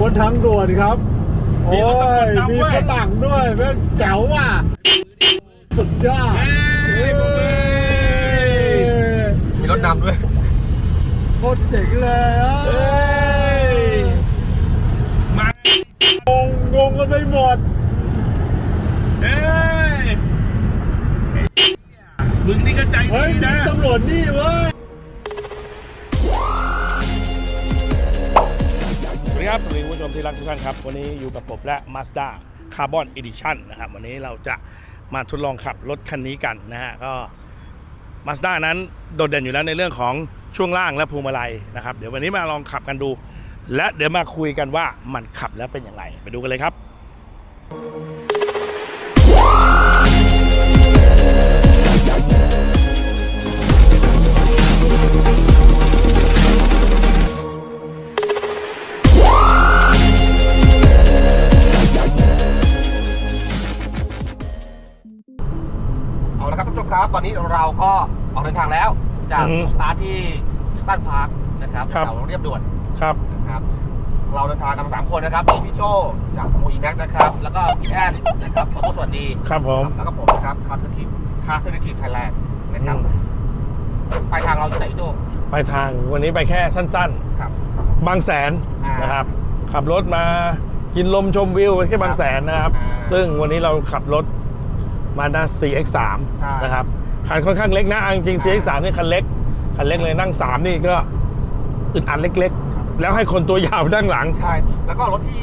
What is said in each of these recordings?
บนทางด่วนครับ โอ้มีรถยตำรวจนำมีเว้ยฝรั่งด้วยแม่งแจ๋วว่ะสุดยอดเฮ้ยปรบมือมีรถนำด้วยโคตรเจ๋งเลยอะเฮ้ย ดีครับ สวัสดีคุณผู้ชมที่รักทุกท่านครับ วันนี้อยู่กับผมและ Mazda Carbon Edition นะครับ วันนี้เราจะมาทดลองขับรถคันนี้กันนะฮะ ก็ Mazda นั้นโดดเด่นอยู่แล้วในเรื่องของช่วงล่างและพวงมาลัยนะครับ เดี๋ยววันนี้มาลองขับกันดู และเดี๋ยวมาคุยกันว่ามันขับแล้วเป็นอย่างไร ไปดูกันเลยครับ นนี้เราก็ออกเดินทางแล้ว จากอือฮึจุดสตาร์ทที่สตันพาร์คนะครับครับ แถวเรียบด่วนครับ นะครับ เราเดินทางกันมาสามคนนะครับมีพี่โจจากโมอีแม็กนะครับ แล้วก็พี่แอนนะครับขอโทษสวัสดี ครับผม แล้วก็ผมนะครับคาร์เทอร์ทีมคาร์เทอร์ทีมไทยแลนด์นะครับอืมไปทางเราที่ไหนพี่โจไปทางวันนี้ไปแค่สั้น ครับ ๆ บางแสนอ่านนะครับ ขับรถมากินลมชมวิวไปแค่บางแสนนะครับ อ่าซึ่งวันนี้เราขับรถมาด้า CX3 ใช่ นะครับ คันค่อนข้างเล็กนะเอาจริงๆ CX3 นี่คันเล็ก คันเล็กเลยนั่ง 3 นี่ก็อึดอัดเล็ก ๆ แล้วให้คนตัวยาวนั่งหลัง ใช่ แล้วก็รถที่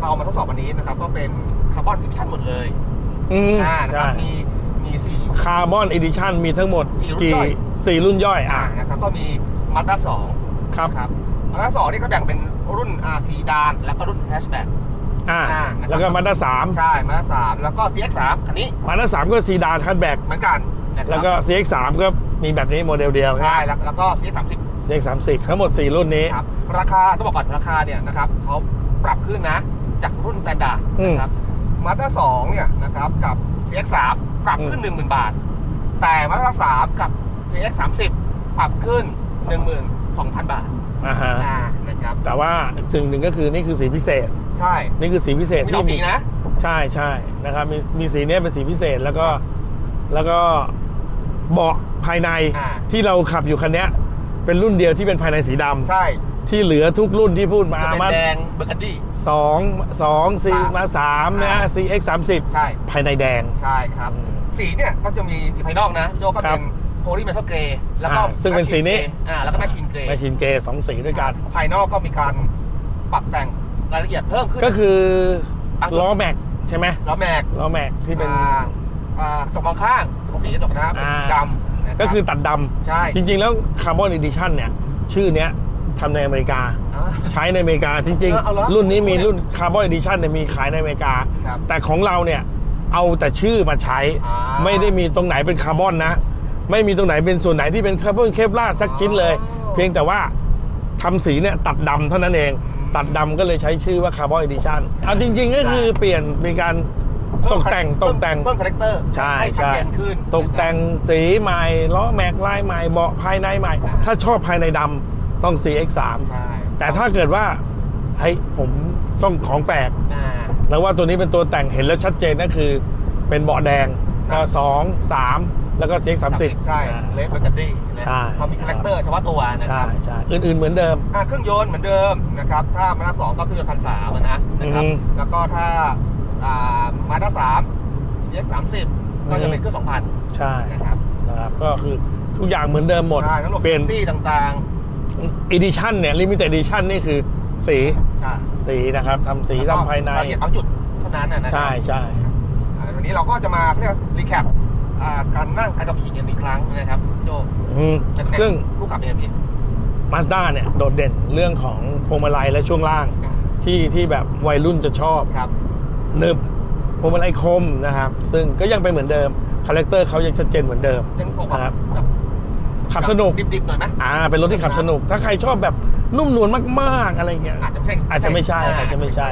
เรามาทดสอบวันนี้นะครับ ก็เป็นคาร์บอนดิชั่นหมดเลยอืมอ่านะคใช่รับมีมีสี่คาร์บอนอีดิชันมีทั้งหมดสี่รุ่นกี่ย่อยสี่รุ่นย่อยอ่าอะนะครับก็มีมาด้าสองครับครับมาด้าสองนี่ก็แบ่งเป็นรุ่น RC ดานแล้วก็รุ่นแฮชแบ็กอ่าอ่านะครับแล้วก็มาด้าสามใช่มาด้าสามแล้วก็ CX3 คันนี้มาด้าสามก็ซีดานคัทแบ็กเหมือนกัน นะครับ แล้วก็ CX3 ก็มีแบบนี้โมเดลเดียวใช่แล้วแล้วก็ CX30 CX30 ทั้งหมด 4 รุ่นนี้ ครับราคาต้องบอกก่อนราคาเนี่ยนะครับเขาปรับขึ้นนะ จากรุ่นสแตนดาร์ดอืม นะครับมาด้าสองเนี่ยนะครับกับ CX3 ปรับขึ้น 10,000 บาท แต่มาด้าสามกับ CX30 ปรับขึ้น 12,000 บาทอ่าฮะอ่านะครับแต่ว่าสิ่งหนึ่งก็คือนี่คือสีพิเศษ ใช่นี่คือสีพิเศษมีสองสีนะ ใช่ใช่นะครับมีมีสีเนี้ยเป็นสีพิเศษแล้วก็แล้วก็ เบาะภายในอ่า ที่เราขับอยู่คันเนี้ยเป็นรุ่นเดียวที่เป็นภายในสีดำใช่ที่เหลือทุกรุ่นที่พูดมาจะเป็นมาแดงเบอร์กันดี้ สองสองสี่สามมาสามนะอ่า CX สามสิบใช่ ภายในแดง ใช่ครับ สีเนี่ยก็จะมีสีภายนอกนะพี่โยก็ครัเป็บนโพลีเมทัลเกรย์แล้วก็อ่าซึ่งเป็นสีนี้ อ่าแล้วก็แมชชีนเกรย์แมชชีนเกย์สองสีด้วยกัน ภายนอกก็มีการปรับแต่งรายละเอียดเพิ่มขึ้น ก็คือ อะ ล้อแม็กใช่ไหมล้อแม็กล้อแม็กที่เป็นอ่า อ่ากระจกมองข้างของสีกระจกนะครับเป็นอ่าสีดำนะครับก็คือตัดดำใช่จริง ๆ แล้วคาร์บอนอีดิชันเนี่ย ชื่อเนี้ยทำในอเมริกา อ่า ใช้ในอเมริกาจริง เออเอาเหรอๆ รุ่นนี้มีรุ่นคาร์บอนอีดิชันเนี่ยมีขายในอเมริกา ครับแต่ของเราเนี่ย เอาแต่ชื่อมาใช้ อ่าไม่ได้มีตรงไหนเป็นคาร์บอนนะ ไม่มีตรงไหนเป็นส่วนไหนที่เป็นคาร์บอนเคปลาร์สักชิ้นเลย อ๋อ เพียงแต่ว่าทำสีเนี่ยตัดดำเท่านั้นเอง ตัดดำก็เลยใช้ชื่อว่าคาร์บอนอีดิชันเอาจริง ๆ ก็คือเปลี่ยนมีการ ตกแต่งตกแต่งเพิ่มคาแรคเตอร์ใช่ให้ชัดใช่เจนขึ้นตกแต่งสีใหม่ล้อแม็กลายใหม่เบาะภายในใหม่ ถ้าชอบภายในดำต้อง CX3 ใช่แต่ถ้าเกิดว่าเฮ้ยผมต้องของแปลกอ่าแล้วว่าตัวนี้เป็นตัวแต่งเห็นแล้วชัดเจนก็คือ เป็นเบาะแดงครัก็บสองสามแล้วก็ CX30 ใช่เลฟเบอร์กันดี้นะใช่เขามีคาแรคเตอร์เฉพาะตัวนะคใช่รับใช่อื่นๆเหมือนเดิมอ่าเครื่องยนต์เหมือนเดิมนะครับถ้ามาด้าสองก็เครื่องยนต์พันสามนะนะครับอืมแล้วก็ถ้าอ่า มาด้าสามเอ็กสามสิบก็จะเป็นเครื่องสองพันใช่นะครับนะครับก็คือทุกอย่างเหมือนเดิมหมดใช่ทั้งระบบเปลี่ยนตี้ต่าง edition เนี่ย limited edition นี่คือสีๆอ่าสีนะครับทำสีแล้วก็ทำภายในรายละเอียดบางจุดเท่านั้นนะนะครับใช่ใช่อ่าวันนี้เราก็จะมาเรียกรีแคปการนั่งการขับขี่กันอีกครั้งนะครับโจอืมจะแนะซึ่งผู้ขับเนี่ยพี่ Mazda เนี่ยโดดเด่นเรื่องของพวงมาลัยและช่วงล่างอ่าที่ที่แบบวัยรุ่นจะชอบครับ หนึบพวงมาลัยคมนะครับ ซึ่งก็ยังเป็นเหมือนเดิมคาแรคเตอร์เขายังชัดเจนเหมือนเดิมยังออกนะครับแบบขับสนุกดิบๆหน่อยไหมอ่าเป็นรถที่ขับสนุก ถ้าใครชอบแบบนุ่มนวลมากๆอะไรเงี้ยอาจจะไม่ใช่อาจจะไม่ใช่อ่อาจจะไม่ใช่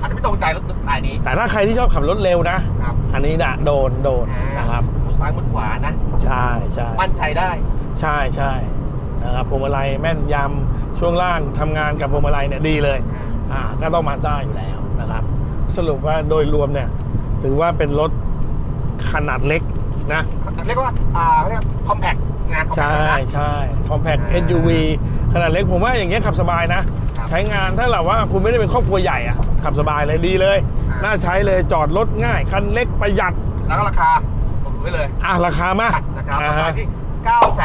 อาจจะไม่ตรงใจรถสไตล์นี้ แต่ถ้าใครที่ชอบขับรถเร็วนะครับอันนี้นะโดนโดนนะครับมุดซ้ายมุดขวานะใช่ใช่มั่นใจได้ ใช่ใช่นะครับพวงมาลัยแม่นยำช่วงล่างทำงานกับพวงมาลัยเนี่ยดีเลยอ่าก็ต้องมาด้าอยู่แล้วนะครับ สรุปว่าโดยรวมเนี่ย ถือว่าเป็นรถขนาดเล็กนะ เรียกว่าอ่าเขาเรียกคอมแพคนะ compact ใช่นะใช่ compact อ่า SUV ขนาดเล็กผมว่าอย่างเงี้ยขับสบายนะครับใช้งานถ้าแบบว่าคุณไม่ได้เป็นครอบครัวใหญ่อะขับสบายเลยดีเลยอ่าน่าใช้เลยจอดรถง่าย คันเล็กประหยัด แล้วก็ราคาผมไว้เลยอะราคามากนะครับอ่าราคาฮะที่9 4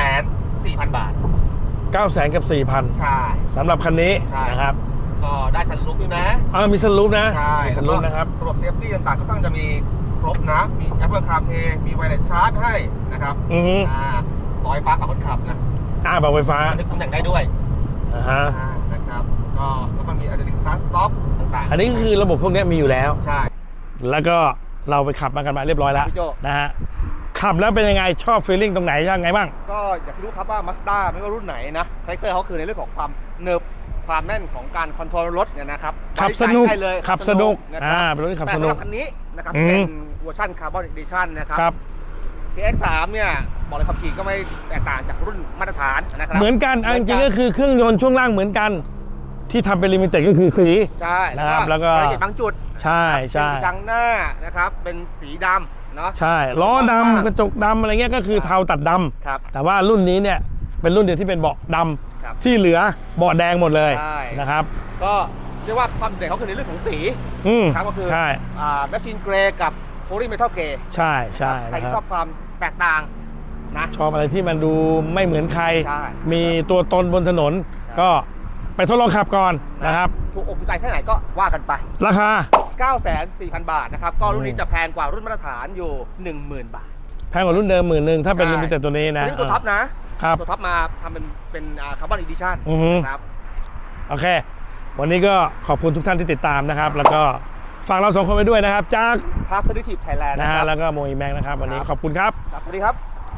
0 0 0 บาท 9 0 0 0 0กับ4,000ใช่สำหรับคันนี้ใช่นะครับ ก็ได้ชันลุกด้วยนะเออมีสลูปนะใช่มีสลูปนะครับ ระบบเซฟตี้ต่างๆก็ค่อนข้างจะมีครบนะ มี Apple CarPlay มี Wireless Charge ให้นะครับ อือฮึอ่าร้อยฟ้าฝั่งคนขับนะอ่าเบาไฟฟ้านึกตำแหน่งได้ด้วยอ่าฮะอ่านะครับ ก็แล้วก็มี Adaptive Start Stop ต่างๆอันนี้คือระบบพวกเนี้ยมีอยู่แล้ว ใช่ แล้วก็เราไปขับมากันมาเรียบร้อยแล้วพี่โจ้ นะฮะขับแล้วเป็นยังไงชอบฟีลลิ่งตรงไหนยังไงบ้าง ก็อยากให้รู้ครับว่า Mazda ไม่ว่ารุ่นไหนนะคาแรคเตอร์เขาคือในเรื่องของความเนิบ ความแน่นของการคอนโทรลรถเนี่ยนะครับขับสนุกไว้ใจได้เลยขับสนุกนะคอ่ารับเป็นรถที่ขับแต่สสำนุหกรับคันนี้นะครับอืมเป็นเวอร์ชัน Carbon Edition นะครับครับ CX3 เนี่ยบอกเลยขับขี่ก็ไม่แตกต่างจากรุ่นมาตรฐานนะครับเหมือนกันเอาจริงๆก็คือเครื่องยนต์ช่วงล่างเหมือนกันที่ทำเป็นลิมิเต็ดก็คือสีใช่นะครับแล้วก็รายละเอียดบางจุด ใช่ใช่เป็นจังหน้านะครับเป็นสีดำเนาะใช่ล้อดำกระจกดำอะไรเงี้ยก็คือเทาตัดดำครับแต่ว่ารุ่นนี้เนี่ย เป็นรุ่นเดียวที่เป็นเบาะดำครับ ที่เหลือเบาะแดงหมดเลยใช่นะครับ ก็เรียกว่าความเด่นเขาคือในเรื่องของสี อืมครับก็คือ ใช่อ่าแมชชีนเกรย์กับโพลีเมทัลเกรย์ใช่ใช่ใครนะที่คชรัอบบความแตกต่างนะ ชอบอะไรที่มันดูไม่เหมือนใคร ใช่ มีตัวตนบนถนนใช่ก็ไปทดลองขับก่อนนะครับ ถูกอกถูกใจแค่ไหนก็ว่ากันไป ราคา 9,400,000 บาทนะครับ ก็รุ่นนี้จะแพงกว่ารุ่นมาตรฐานอยู่ 10,000 บาท แพงกว่ารุ่นเดิมหมื่นหนึ่งถ้าเป็นใช่ ลิมิเต็ดตัวนี้อันะนนี้ตัวท็อปนะ ครับตัวท็อปมาทำเป็นเป็นคาร์บอนอีดิชั่นอือฮึครับ โอเค วันนี้ก็ขอบคุณทุกท่านที่ติดตามนะครับ แล้วก็ฝากเราสองคนไปด้วยนะครับจาก ทาร์ทเทอร์ดิทีฟไทยแลนด์นะนะคฮะรับแล้วก็โมอีแม็กนะครับ วันนี้ครับขอบคุณครับ ครับสวัสดีครับ